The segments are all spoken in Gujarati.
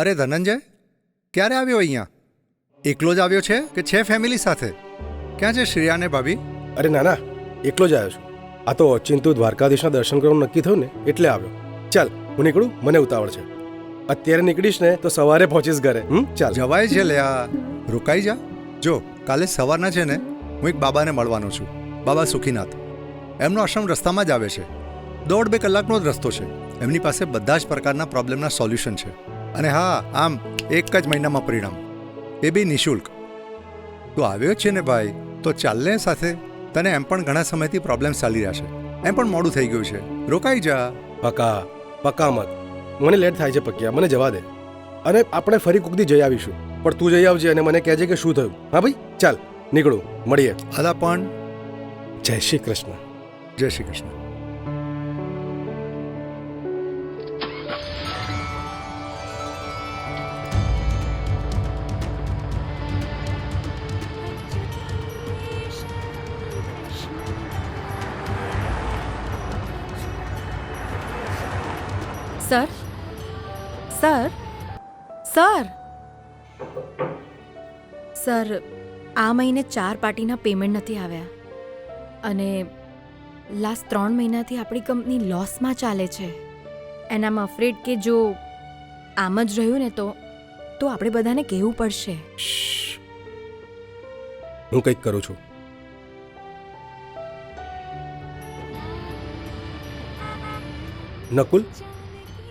અરે ધનંજય ક્યારે આવ્યો અહીંયા? એકલો જ આવ્યો છે કે છે ફેમિલી સાથે? ક્યાં છે શ્રેયા ને ભાભી? અરે ના ના એકલો જ આવ્યો છું. આ તો અચિંતુ દ્વારકાધીશના દર્શન કરવાનું નક્કી થયું ને એટલે આવ્યો. ચાલ હું નીકળું મને ઉતાવળ છે. અત્યારે નીકળીશ ને તો સવારે પહોંચીશ ઘરે. ચાલ. જવાય છે લે આ. રોકાઈ જા. જો કાલે સવારના છે ને હું એક બાબાને મળવાનો છું. બાબા સુખીનાથ. એમનો આશ્રમ રસ્તામાં જ આવે છે. દોઢ બે કલાકનો જ રસ્તો છે. એમની પાસે બધા જ પ્રકારના પ્રોબ્લેમના સોલ્યુશન છે. અને હા આમ એક જ મહિનામાં પરિણામ. એ બી નિઃશુલ્ક. તું આવ્યો છે ને ભાઈ તો ચાલને સાથે. તને એમ પણ ઘણા સમયથી પ્રોબ્લેમ ચાલી રહ્યા છે. એમ પણ મોડું થઈ ગયું છે. રોકાઈ જા. પકા પક્કા મત. મને લેટ થાય છે પક્યા મને જવા દે. અને આપણે ફરી કુકદી જઈ આવીશું. પણ તું જઈ આવજે અને મને કહેજે કે શું થયું. હા ભાઈ ચાલ નીકળું મળીએ. અલા પણ. જય શ્રી કૃષ્ણ. જય Shri Krishna. Sir sir sir sir આ મહિને ચાર પાર્ટીના પેમેન્ટ નથી આવ્યા. અને લાસ્ટ ત્રણ મહિનાથી આપણી કંપની લોસમાં ચાલે છે. એન્ડ આમ અફ્રેડ કે જો આમ જ રહ્યું ને તો તો આપણે બધાને કહેવું પડશે. હું કંઈક કરું છું. નકુલ?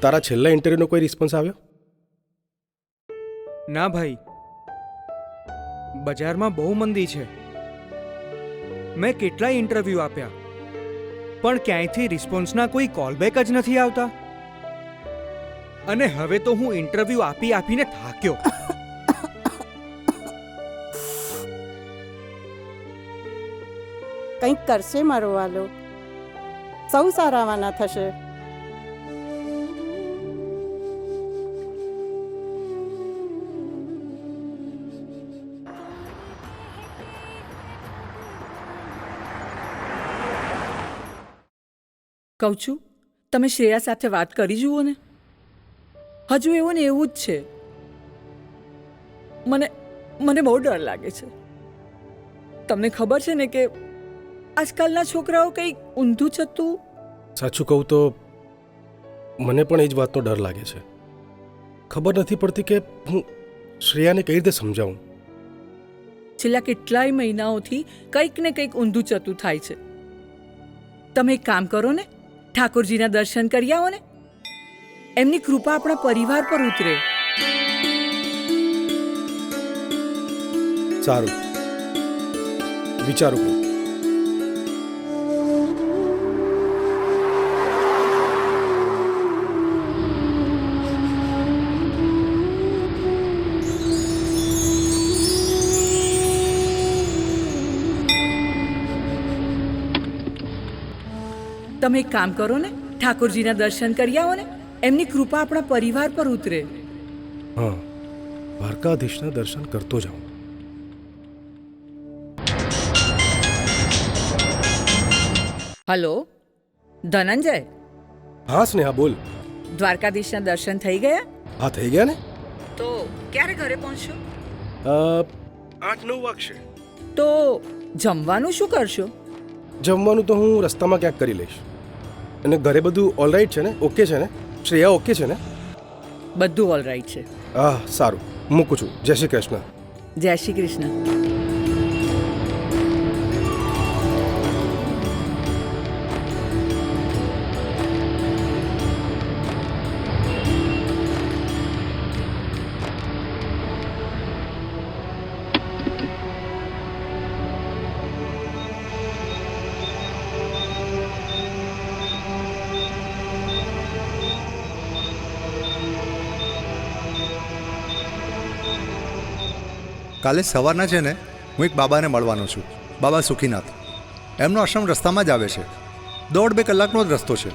તારા છેલ્લા ઇન્ટરવ્યૂનો કોઈ રિસ્પોન્સ આવ્યો? ના ભાઈ. બજારમાં બહુ મંદી છે. મેં કેટલાય ઇન્ટરવ્યૂ આપ્યા. પણ ક્યાંયથી રિસ્પોન્સના કોઈ કોલબેક જ નથી આવતા? અને હવે તો હું ઇન્ટરવ્યૂ આપી આપીને થાક્યો. કંઈક કરશે મારો વાલો. સૌ સારાવાના થશે. કહું છું તમે શ્રેયા સાથે વાત કરી જુઓ ને. હજુ એવું ને એવું જ છે. મને મને બહુ ડર લાગે છે. તમને ખબર છે ને કે આજકાલના છોકરાઓ કંઈક ઊંધું છતું? સાચું કહું તો મને પણ એ જ વાતનો ડર લાગે છે. ખબર નથી પડતી કે હું શ્રેયાને કઈ રીતે સમજાવું. છેલ્લા કેટલાય મહિનાઓથી કંઈક ને કંઈક ઊંધું ચતું થાય છે. તમે એક કામ કરો ને ઠાકોરજીના દર્શન કરી આવો ને એમની કૃપા આપણા પરિવાર પર ઉતરે. સારું. વિચારું. તમે એક કામ કરો ને ઠાકોરજીના દર્શન કરી આવો ને એમની કૃપા આપણા પરિવાર પર ઉતરે. હા દ્વારકાધીશના દર્શન કરતો જાઉં હલો ધનંજય? હા સ્નેહા બોલ. દ્વારકાધીશના દર્શન થઈ ગયા? હા થઈ ગયા ને? તો ક્યારે ઘરે પહોંચશો? આઠ નવ વાગશે. તો જમવાનું શું કરશો? જમવાનું તો હું રસ્તામાં ક્યાંક કરી લઈશ. અને ઘરે બધું ઓલરાઈટ છે ને? ઓકે છે ને? શ્રેયા ઓકે છે ને? બધું ઓલરાઈટ છે. હા સારું. મૂકું છું. જય શ્રી કૃષ્ણ. જય શ્રી કૃષ્ણ. કાલે સવારના છે ને, હું એક બાબાને મળવાનો છું, બાબા સુખીનાથ. એમનો આશ્રમ રસ્તામાં જ આવે છે. દોઢ બે કલાકનો જ રસ્તો છે.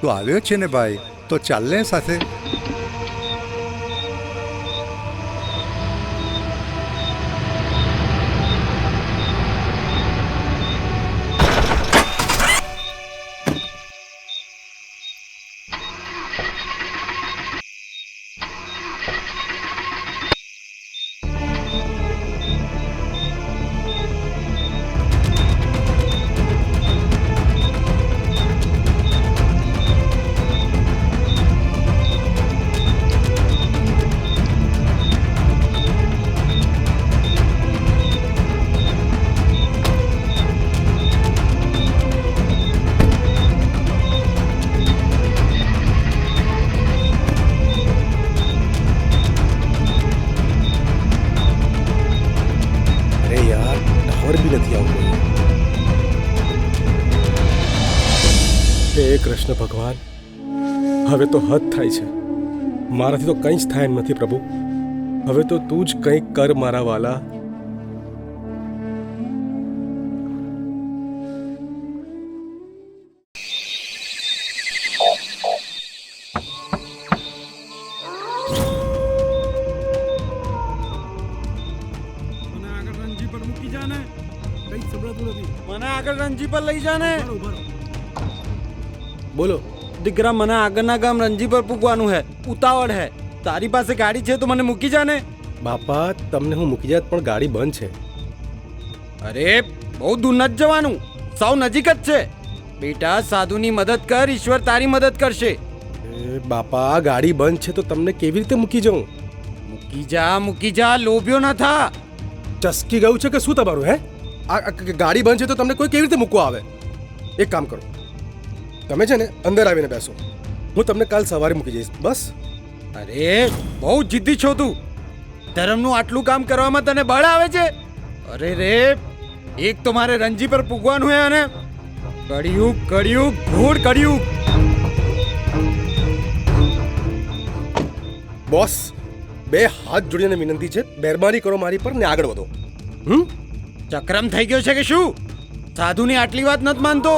તું આવ્યો જ છે ને ભાઈ, તો ચાલને સાથે. હવે તો હદ થાય છે. મારાથી તો કંઈ જ થાય એમ નથી પ્રભુ. હવે તો તું જ કંઈક કર મારા વાલા. મને આગળ રણજી પર મૂકી જા ને કંઈ સંભળાતું નથી. મને આગળ રણજી પર લઈ જાને. બોલો. દીકરા મને આગળના ગામ રણજી પર પૂગવાનું હે. ઉતાવળ હે. તારી પાસે ગાડી છે તો મને મૂકી જા ને. બાપા તમને હું મૂકી જાત પણ ગાડી બંધ છે. અરે બહુ દૂર નથી જવાનું. સાવ નજીક જ છે. બેટા સાધુની મદદ કર ઈશ્વર તારી મદદ કરશે. એ બાપા ગાડી બંધ છે તો તમને કેવી રીતે મૂકી જાઉં? મૂકી જા મૂકી જા લોભ્યો ન થા. ચસકી ગયું છે કે શું તમારું હે? આ આ ગાડી બંધ છે તો તમને કોઈ કેવી રીતે મૂકવા આવે? એક કામ કરો. તમે છે ને અંદર આવીને બેસો. હું તમને કાલ સવારે મૂકી જઈશ. બસ. અરે બહુ જિદ્દી છો તું. ધર્મનું આટલું કામ કરવામાં તને બળ આવે છે? અરે રે એક તો મારે રણજી પર પૂગવાનું હે અને કળિયુગ કળિયુગ ઘોર કળિયુગ બોસ બે હાથ જોડીને વિનંતી છે. મહેરબાની કરો મારી પર ને આગળ વધો. હમ? ચક્રમ થઈ ગયો છે કે શું? સાધુની આટલી વાત નથી માનતો.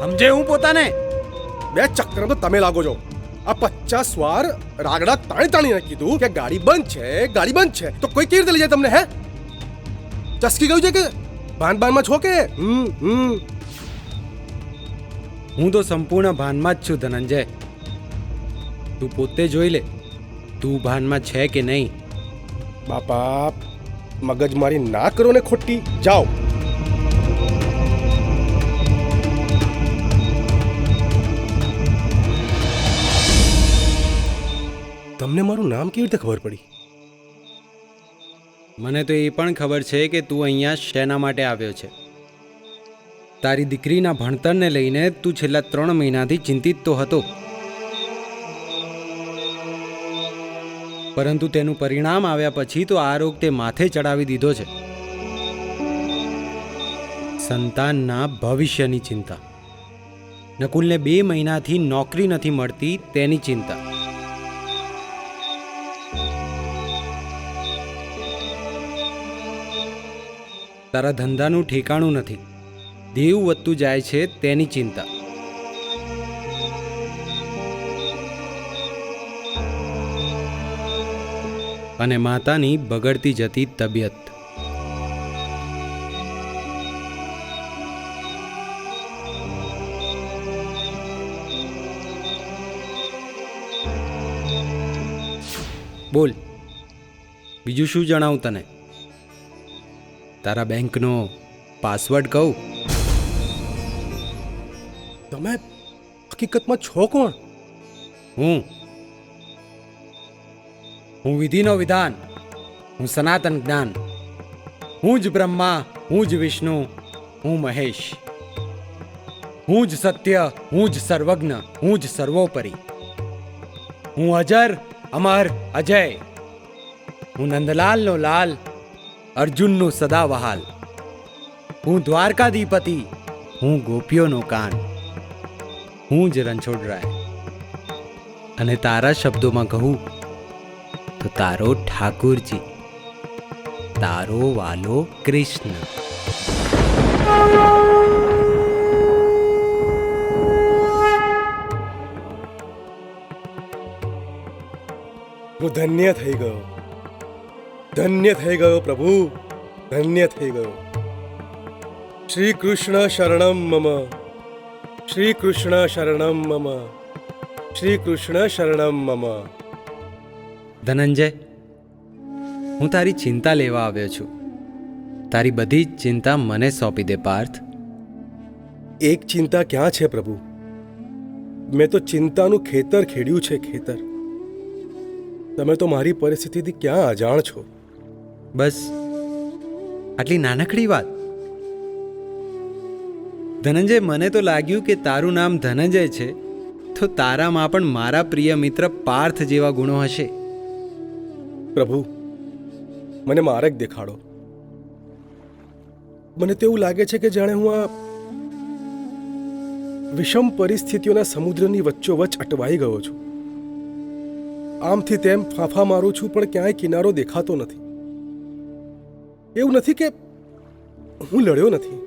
સમજે હું પોતાને? બે ચક્કર તો તમે લાગો છો. આ પચાસ વાર રાગડા તાણી તાણીને કીધું કે ગાડી બંધ છે ગાડી બંધ છે. તો કોઈ કેવી રીતે લઈ જાય તમને હે? ચસકી ગયું છે કે ભાન ભાનમાં છો કે? હમ હમ. હું તો સંપૂર્ણ ભાનમાં જ છું ધનંજય. તું પોતે જોઈ લે તું ભાનમાં છે કે નહીં? બાપા મગજમારી ના કરો ને ખોટી. જાઓ. તમને મારું નામ કેવી રીતે ખબર પડી? મને તો એ પણ ખબર છે કે તું અહીંયા શેના માટે આવ્યો છે. તારી દીકરીના ભણતરને લઈને તું છેલ્લા ત્રણ મહિનાથી ચિંતિત તો હતો. પરંતુ તેનું પરિણામ આવ્યા પછી તો આ રોગ તે માથે ચડાવી દીધો છે. સંતાનના ભવિષ્યની ચિંતા. નકુલને બે મહિનાથી નોકરી નથી મળતી તેની ચિંતા. તારા ધંધાનું ઠેકાણું નથી. દેવું વધતું જાય છે તેની ચિંતા. અને માતાની બગડતી જતી તબિયત. બોલ, બીજું શું જણાવું તને? તારા બેંકનો પાસવર્ડ કહું? તમે હકીકતમાં છો કોણ? હું. હું વિધિનો વિધાન. હું સનાતન જ્ઞાન. હું જ બ્રહ્મા હું જ વિષ્ણુ હું મહેશ. હું જ સત્ય હું જ સર્વજ્ઞ હું જ સર્વોપરી. હું અજર અમર અજય. હું નંદલાલનો લાલ અર્જુનનું સદાવહાલ હું દ્વારકાધિપતિ, હું ગોપીઓનો કાન, હું જ રણછોડરાય અને તારા શબ્દોમાં કહું, તો તારો ઠાકુરજી, તારો વાલો કૃષ્ણ. હું ધન્ય થઈ ગયો. ધન્ય થઈ ગયો પ્રભુ ધન્ય થઈ ગયો. શ્રી કૃષ્ણ શરણમ મમ શ્રી કૃષ્ણ શરણમ મમ શ્રી કૃષ્ણ શરણમ મમ. ધનંજય હું તારી ચિંતા લેવા આવ્યો છું. તારી બધી જ ચિંતા મને સોંપી દે પાર્થ. એક ચિંતા ક્યાં છે પ્રભુ? મેં તો ચિંતાનું ખેતર ખેડ્યું છે ખેતર. તમે તો મારી પરિસ્થિતિથી ક્યાં અજાણ છો? બસ. આટલી નાનકડી વાત. ધનંજય, મને તો લાગ્યું કે તારું નામ ધનંજય છે, તો તારામાં પણ મારા પ્રિય મિત્ર પાર્થ જેવા ગુણો હશે. પ્રભુ, મને માર્ગ દેખાડો. મને તેવું લાગે છે કે જાણે હું આ વિષમ પરિસ્થિતિઓના સમુદ્રની વચ્ચોવચ્ચ અટવાઈ ગયો છું. આમથી તેમ ફાંફા મારું છું, પણ ક્યાંય કિનારો દેખાતો નથી. એવું નથી કે હું લડ્યો નથી.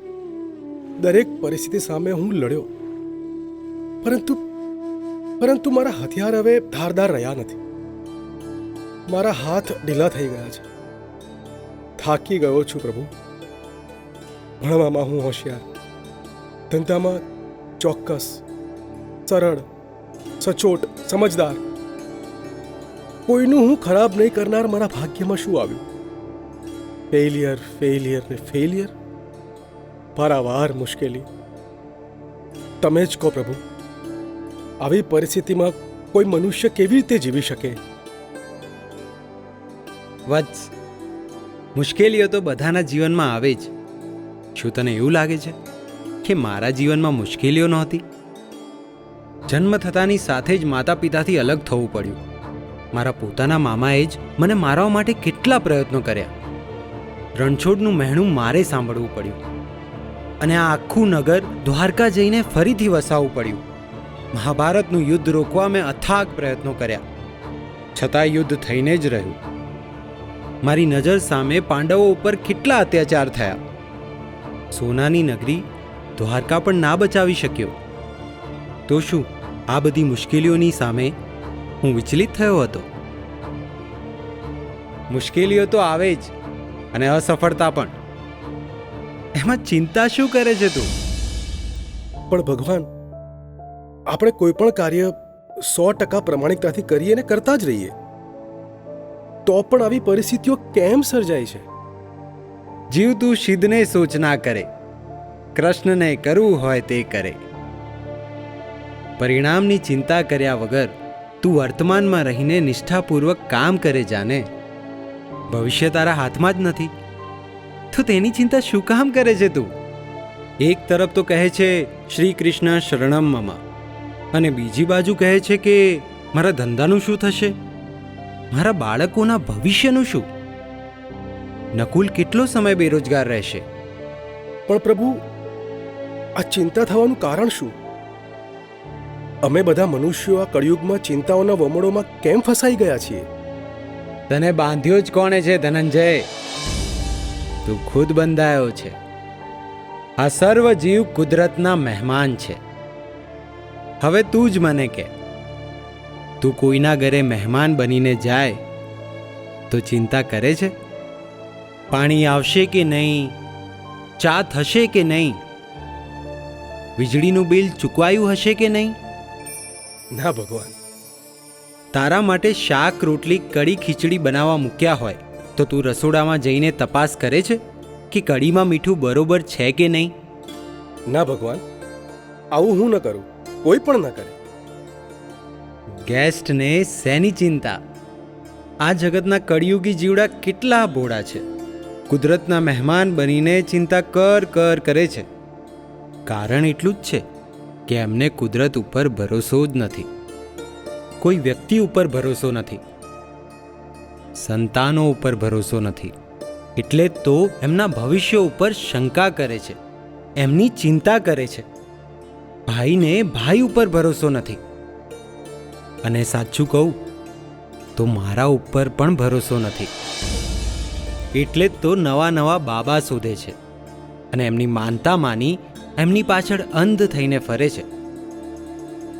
દરેક પરિસ્થિતિ સામે હું લડ્યો. પરંતુ પરંતુ મારા હથિયાર હવે ધારદાર રહ્યા નથી. મારા હાથ ઢીલા થઈ ગયા છે. થાકી ગયો છું પ્રભુ. ભણવામાં હું હોશિયાર. ધંધામાં ચોક્કસ, સરળ, સચોટ, સમજદાર. કોઈનું હું ખરાબ નહીં કરનાર મારા ભાગ્યમાં શું આવ્યું? ફેલિયર ફેલિયર ને ફેલિયર પારાવાર મુશ્કેલી. તમે જ કહો પ્રભુ, આવી પરિસ્થિતિમાં કોઈ મનુષ્ય કેવી રીતે જીવી શકે? વત્સ, મુશ્કેલીઓ તો બધાના જીવનમાં આવે જ. શું તને એવું લાગે છે કે મારા જીવનમાં મુશ્કેલીઓ નહોતી? જન્મ થતાની સાથે જ માતા પિતાથી અલગ થવું પડ્યું. મારા પોતાના મામાએ જ મને મારવા માટે કેટલા પ્રયત્નો કર્યા. રણછોડનું મહેણું મારે સાંભળવું પડ્યું. અને આ આખું નગર દ્વારકા જઈને ફરીથી વસાવવું પડ્યું. મહાભારતનું યુદ્ધ રોકવા મેં અથાગ પ્રયત્નો કર્યા. છતાં યુદ્ધ થઈને જ રહ્યું. મારી નજર સામે પાંડવો ઉપર કેટલા અત્યાચાર થયા. સોનાની નગરી દ્વારકા પણ ના બચાવી શક્યો. તો શું આ બધી મુશ્કેલીઓની સામે હું વિચલિત થયો હતો? મુશ્કેલીઓ તો આવે જ. અને અસફળતા પણ. એમાં ચિંતા શું કરે છે તું? પણ ભગવાન આપણે કોઈ પણ કાર્ય સો ટકા પ્રમાણિકતાથી કરીએ ને કરતા જ રહીએ. તો પણ આવી પરિસ્થિતિઓ કેમ સર્જાય છે? જીવ તું સિદ્ધને સૂચના કરે. કૃષ્ણને કરવું હોય તે કરે. પરિણામની ચિંતા કર્યા વગર તું વર્તમાનમાં રહીને નિષ્ઠાપૂર્વક કામ કરે જાને. ભવિષ્ય તારા હાથમાં જ નથી. તો તેની ચિંતા શું કામ કરે છે તું? એક તરફ તો કહે છે, શ્રી કૃષ્ણ શરણમ મમા. અને બીજી બાજુ કહે છે કે, મારા ધંધાનું શું થશે? મારા બાળકોના ભવિષ્યનું શું? નકુલ કેટલો સમય બેરોજગાર રહેશે? પણ પ્રભુ, આ ચિંતા થવાનું કારણ શું? અમે બધા મનુષ્યો આ કળિયુગમાં ચિંતાઓના વમળોમાં કેમ ફસાઈ ગયા છીએ? તને બાંધ્યો જ કોણે છે, ધનંજય? તું ખુદ બંધાયો છે. આ સર્વ જીવ કુદરતના મહેમાન છે. હવે તું જ મને કે, તું કોઈના ઘરે મહેમાન બનીને જાય, તો ચિંતા કરે છે? પાણી આવશે કે નહીં? ચા થશે કે નહીં? વીજળીનું બિલ ચૂકવાયું હશે કે નહીં? ના ભગવાન. તારા માટે શાક રોટલી કડી ખીચડી બનાવવા મૂક્યા હોય તો તું રસોડામાં જઈને તપાસ કરે છે કે કડીમાં મીઠું બરોબર છે કે નહીં? ના ભગવાન આવું હું ન કરું કોઈ પણ ન કરે. ગેસ્ટને શેની ચિંતા? આ જગતના કળિયુગી જીવડા કેટલા ભોળા છે. કુદરતના મહેમાન બનીને ચિંતા કર કર કરે છે. કારણ એટલું જ છે કે એમને કુદરત ઉપર ભરોસો જ નથી. કોઈ વ્યક્તિ ઉપર ભરોસો નથી. સંતાનો ઉપર ભરોસો નથી. એટલે તો એમના ભવિષ્ય ઉપર શંકા કરે છે. એમની ચિંતા કરે છે. ભાઈને ભાઈ ઉપર ભરોસો નથી. અને સાચું કહું, તો મારા ઉપર પણ ભરોસો નથી. એટલે જ તો નવા નવા બાબા શોધે છે. અને એમની માનતા માની એમની પાછળ અંધ થઈને ફરે છે.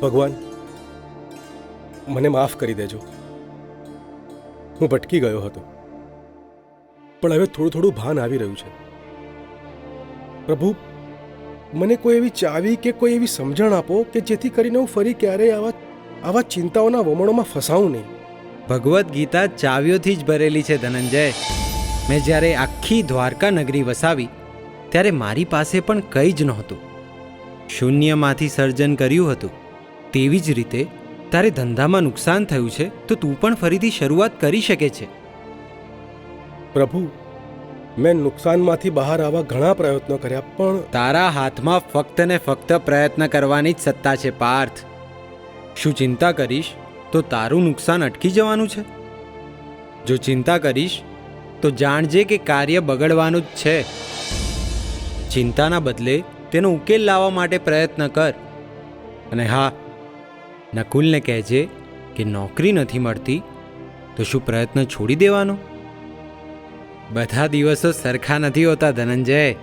ભગવાન મને માફ કરી દેજો. હું ભટકી ગયો હતો. પણ હવે થોડું થોડું ભાન આવી રહ્યું છે. પ્રભુ, મને કોઈ એવી ચાવી કે કોઈ એવી સમજણ આપો કે જેથી કરીને હું ફરી ક્યારેય આવા આવા ચિંતાઓના વમણોમાં ફસાવું નહીં. ભગવદ્ ગીતા ચાવીઓથી જ ભરેલી છે, ધનંજય. મેં જ્યારે આખી દ્વારકા નગરી વસાવી, ત્યારે મારી પાસે પણ કંઈ જ નહોતું. શૂન્યમાંથી સર્જન કર્યું હતું. તેવી જ રીતે તારે ધંધામાં નુકસાન થયું છે તો તું પણ ફરીથી શરૂઆત કરી શકે છે. પ્રભુ મેં નુકસાનમાંથી બહાર આવવા ઘણા પ્રયત્નો કર્યા પણ તારા હાથમાં ફક્ત ને ફક્ત પ્રયત્ન કરવાની જ સત્તા છે પાર્થ. શું ચિંતા કરીશ તો તારું નુકસાન અટકી જવાનું છે? જો ચિંતા કરીશ તો જાણજે કે કાર્ય બગડવાનું જ છે. ચિંતાના બદલે તેનો ઉકેલ લાવવા માટે પ્રયત્ન કર. અને હા નકુલને કહેજે કે નોકરી નથી મળતી, તો શું પ્રયત્ન છોડી દેવાનો? બધા દિવસો સરખા નથી હોતા ધનંજય.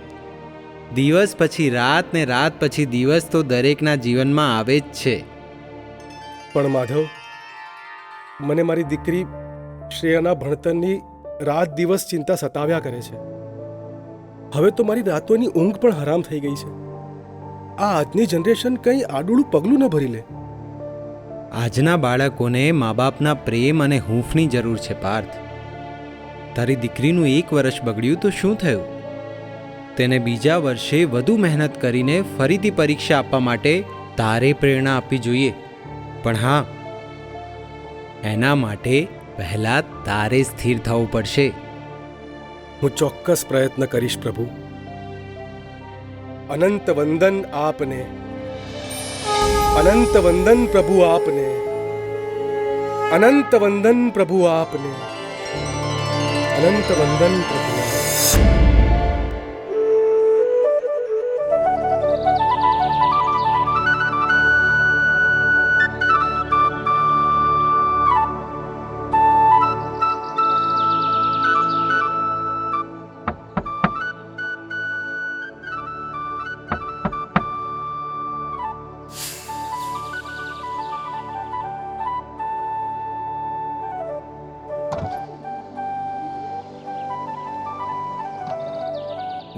દિવસ પછી રાત ને રાત પછી દિવસ તો દરેકના જીવનમાં આવે જ છે. પણ માધવ, મને મારી દીકરી શ્રેયાના ભણતરની રાત દિવસ ચિંતા સતાવ્યા કરે છે. હવે તો મારી રાતોની ઊંઘ પણ હરામ થઈ ગઈ છે. આ આજની જનરેશન કંઈ આડુડું પગલું ન ભરી લે. આજના બાળકોને મા બાપના પ્રેમ અને હૂંફની જરૂર છે પાર્થ. તારી દીકરીનું એક વર્ષ બગડ્યું તો શું થયું? તેને બીજા વર્ષે વધુ મહેનત કરીને ફરીથી પરીક્ષા આપવા માટે તારે પ્રેરણા આપવી જોઈએ. પણ હા, એના માટે પહેલા તારે સ્થિર થવું પડશે. હું ચોક્કસ પ્રયત્ન કરીશ પ્રભુ. અનંત વંદન આપને. અનંત વંદન પ્રભુ આપને અનંત વંદન પ્રભુ આપને અનંત વંદન પ્રભુ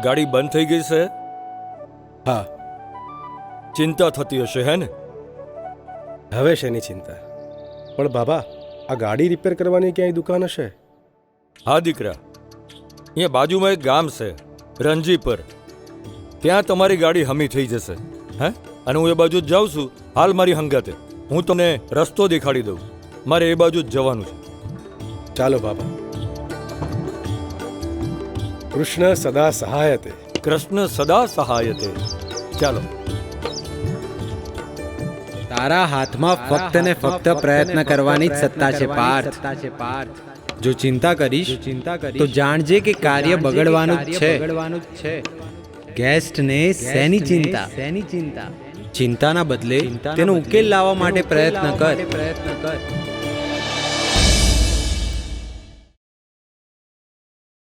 ગાડી બંધ થઈ ગઈ છે? હા. ચિંતા થતી હશે હે ને? હવે શેની ચિંતા. પણ બાબા આ ગાડી રિપેર કરવાની ક્યાંય દુકાન હશે? હા દીકરા. અહીંયા બાજુમાં એક ગામ છે રંજીપર ત્યાં તમારી ગાડી હમી થઈ જશે હે? અને હું એ બાજુ જ જાઉં છું હાલ મારી હંગાતે. હું તમને રસ્તો દેખાડી દઉં. મારે એ બાજુ જ જવાનું છે. ચાલો બાબા. કૃષ્ણ સદા સહાયતે. કૃષ્ણ સદા સહાયતે. ચાલો. તારા હાથમાં ફક્ત ને ફક્ત પ્રયત્ન કરવાની જ સત્તા છે પાર્થ. જો ચિંતા કરીશ ચિંતા કરી તો જાણજે કે કાર્ય બગડવાનું જ છે. બગડવાનું જ છે. ગેસ્ટને શેની ચિંતા? શેની ચિંતા? ચિંતાના બદલે તેનો ઉકેલ લાવવા માટે પ્રયત્ન કર. પ્રયત્ન કર.